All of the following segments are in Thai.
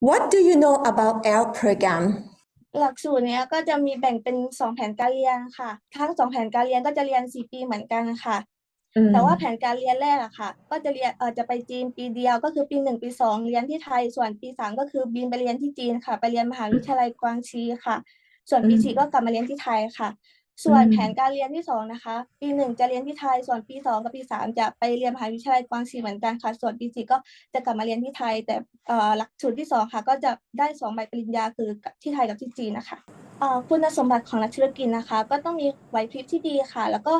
What do you know about L program? หลักสูตรเนี้ยก็จะมีแบ่งเป็นสองแผนการเรียนค่ะ ทั้งสองแผนการเรียนก็จะเรียนสี่ปีเหมือนกันค่ะ แต่ว่าแผนการเรียนแรกอะค่ะ ก็จะเรียนเออจะไปจีนปีเดียวก็คือปีหนึ่งปีสองเรียนที่ไทย ส่วนปีสามก็คือบินไปเรียนที่จีนค่ะ ไปเรียนมหาวิทยาลัยกวางชีค่ะ ส่วนปีอืมสี่ก็กลับมาเรียนที่ไทยค่ะ ส่วนอืมแผนการเรียนที่สองนะคะ ปีหนึ่งจะเรียนที่ไทย ส่วนปีสองกับปีสามจะไปเรียนมหาวิทยาลัยกวางชีเหมือนกันค่ะ ส่วนปีสี่ก็จะกลับมาเรียนที่ไทย แต่เอ่อหลักสูตรที่สองค่ะ ก็จะได้สองใบปริญญาคือกับที่ไทยกับที่จีนนะคะเอ่อคุณสมบัติของนักธุรกิจนะคะ ก็ต้องมีไหวพริบที่ดีค่ะ แล้วก็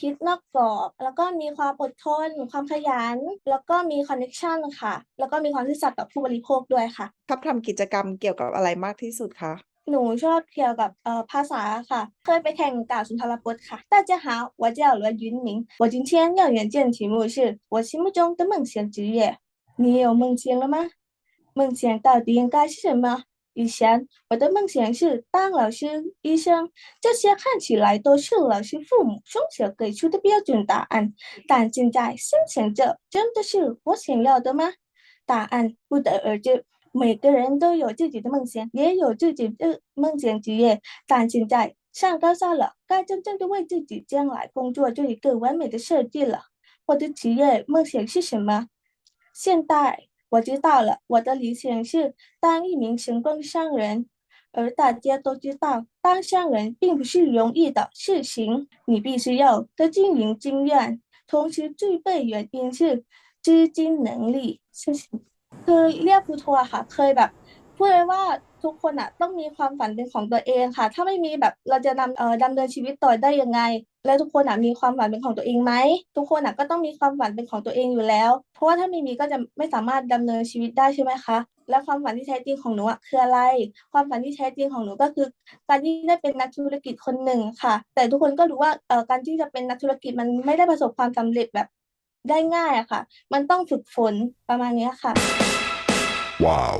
คิดนอกกรอบ แล้วก็มีความอดทน ความขยัน แล้วก็มีคอนเน c ชันค่ะ แล้วก็มีความซื่อสัตย์ต่อผู้บริโภคด้วยค่ะชอบทำกิจกรรมเกี่ยวกับอะไรมากที่สุดคะ หนูชอบเกี่ยวกับเอ่อภาษาค่ะ เคยไปแข่งกล่าวสุนทรพจน์ค่ะ大家好我叫罗云明我今天要演讲题目是我心目中的梦想职业你有梦想了吗梦想到底应该是什么以前我的梦想是当老师、医生，这些看起来都是老师父母从小给出的标准答案。但现在想想着，真的是我想要的吗？答案不得而知。 每个人都有自己的梦想，也有自己的梦想职业，但现在上高三了，该真正的为自己将来工作做一个完美的设计了。我的职业梦想是什么？现在我知道了，我的理想是当一名成功商人。而大家都知道，当商人并不是容易的事情，你必须要的经营经验，同时具备原因是资金能力。谢谢。 คือเรียกครูทัวร์ค่ะ เคยแบบพูดเลยว่าทุกคนอะต้องมีความฝันเป็นของตัวเองค่ะ ถ้าไม่มีแบบเราจะนำเอ่อดำเนินชีวิตต่อได้ยังไง แล้วทุกคนอะมีความฝันเป็นของตัวเองไหมทุกคนอะก็ต้องมีความฝันเป็นของตัวเองอยู่แล้ว เพราะว่าถ้าไม่มีก็จะไม่สามารถดำเนินชีวิตได้ใช่ไหมคะและความฝันที่แท้จริงของหนูอะคืออะไร ความฝันที่แท้จริงของหนูก็คือ การที่ได้เป็นนักธุรกิจคนหนึ่งค่ะ แต่ทุกคนก็รู้ว่าเอ่อการที่จะเป็นนักธุรกิจมันไม่ได้ประสบความสำเร็จแบบ ได้ง่ายอะค่ะ มันต้องฝึกฝนประมาณเนี้ยค่ะ Wow.